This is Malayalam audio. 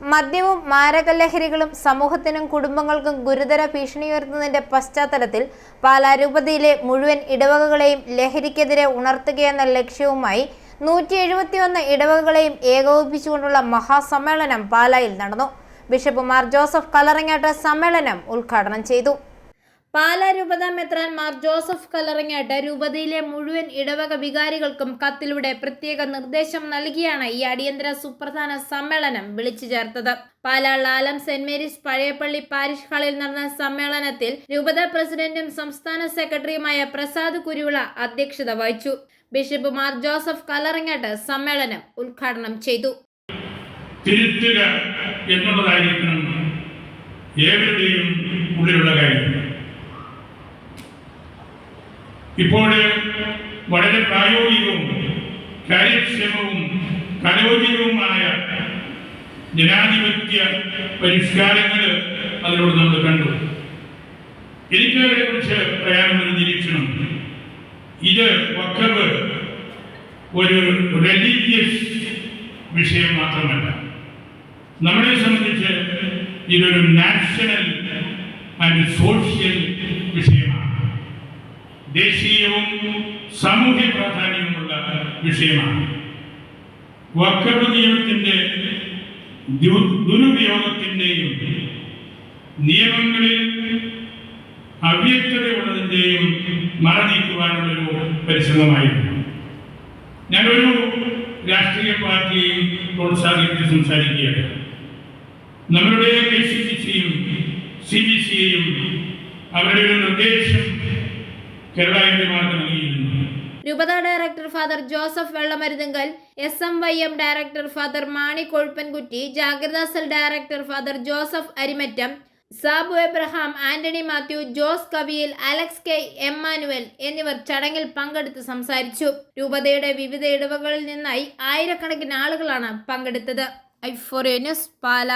മദ്യവും മാരകലഹരികളും സമൂഹത്തിനും കുടുംബങ്ങൾക്കും ഗുരുതര ഭീഷണിയുയർത്തുന്നതിന്റെ പശ്ചാത്തലത്തിൽ പാലാ രൂപതയിലെ മുഴുവൻ ഇടവകകളെയും ലഹരിക്കെതിരെ ഉണർത്തുകയെന്ന ലക്ഷ്യവുമായി നൂറ്റി എഴുപത്തിയൊന്ന് ഇടവകകളെയും ഏകോപിപ്പിച്ചുകൊണ്ടുള്ള മഹാസമ്മേളനം പാലായിൽ നടന്നു. ബിഷപ്പ് മാർ ജോസഫ് കലറങ്ങാട്ട് സമ്മേളനം ഉദ്ഘാടനം ചെയ്തു. പാലാ രൂപത മെത്രാൻ മാർ ജോസഫ് കലറങ്ങാട്ട് രൂപതയിലെ മുഴുവൻ ഇടവക വികാരികൾക്കും കത്തിലൂടെ പ്രത്യേക നിർദ്ദേശം നൽകിയാണ് ഈ അടിയന്തര സുപ്രധാന സമ്മേളനം വിളിച്ചു ചേർത്തത്. പാലാ ലാലം സെന്റ് മേരീസ് പഴയപ്പള്ളി പാരിഷ് ഹാളിൽ നടന്ന സമ്മേളനത്തിൽ രൂപത പ്രസിഡന്റും സംസ്ഥാന സെക്രട്ടറിയുമായ പ്രസാദ് കുരുവിള അധ്യക്ഷത വഹിച്ചു. ബിഷപ്പ് മാർ ജോസഫ് കലറങ്ങാട്ട് സമ്മേളനം ഉദ്ഘാടനം ചെയ്തു. തിരുത്തുക ഏവരുടെയും ഉള്ളിലുള്ള കാര്യം. ഇപ്പോൾ വളരെ പ്രായോഗികവും കാര്യക്ഷമവും കലോചിതവുമായ ജനാധിപത്യ പരിഷ്കാരങ്ങൾ അതിലൂടെ നമ്മൾ കണ്ടു. എനിക്ക് അതിനെക്കുറിച്ച് പറയാനുള്ളൊരു നിരീക്ഷണം. ഇത് വക്കവ് ഒരു റിലീജിയസ് വിഷയം മാത്രമല്ല. നമ്മളെ സംബന്ധിച്ച് ഇതൊരു നാഷണൽ ആൻഡ് സോഷ്യൽ ദേശീയവും സാമൂഹ്യ പ്രാധാന്യവുമുള്ള വിഷയമാണ്. വക്കഫ് നിയമത്തിന്റെ ദുരുപയോഗത്തിന്റെയും നിയമങ്ങളിൽ അവ്യക്തതയുള്ളതിന്റെയും മറ നീക്കുവാനുള്ളൊരു പരിശ്രമമായിരുന്നു. ഞാനൊരു രാഷ്ട്രീയ പാർട്ടിയെയും പ്രോത്സാഹിപ്പിച്ച് സംസാരിക്കുകയാണ്. നമ്മളുടെ കെ സി ബി സിയും സി ബി സിയെയും അവരുടെ ഒരു നിർദ്ദേശം കേരള എം പിമാർക്ക് നൽകിയിരുന്നു രൂപത director father Joseph Vellamaruthunkal S M Y M director father Mani Kozhuppankutty ജാഗ്രതാ cell director father Joseph Arimattam Sabu Abraham Antony Mathew Jose Kaviyil Alex K Emmanuel എന്നിവർ ചടങ്ങിൽ പങ്കെടുത്ത് സംസാരിച്ചു. രൂപതയുടെ വിവിധ ഇടവകളിൽ നിന്നായി ആയിരക്കണക്കിന് ആളുകളാണ് പങ്കെടുത്തത്. I four news Pala.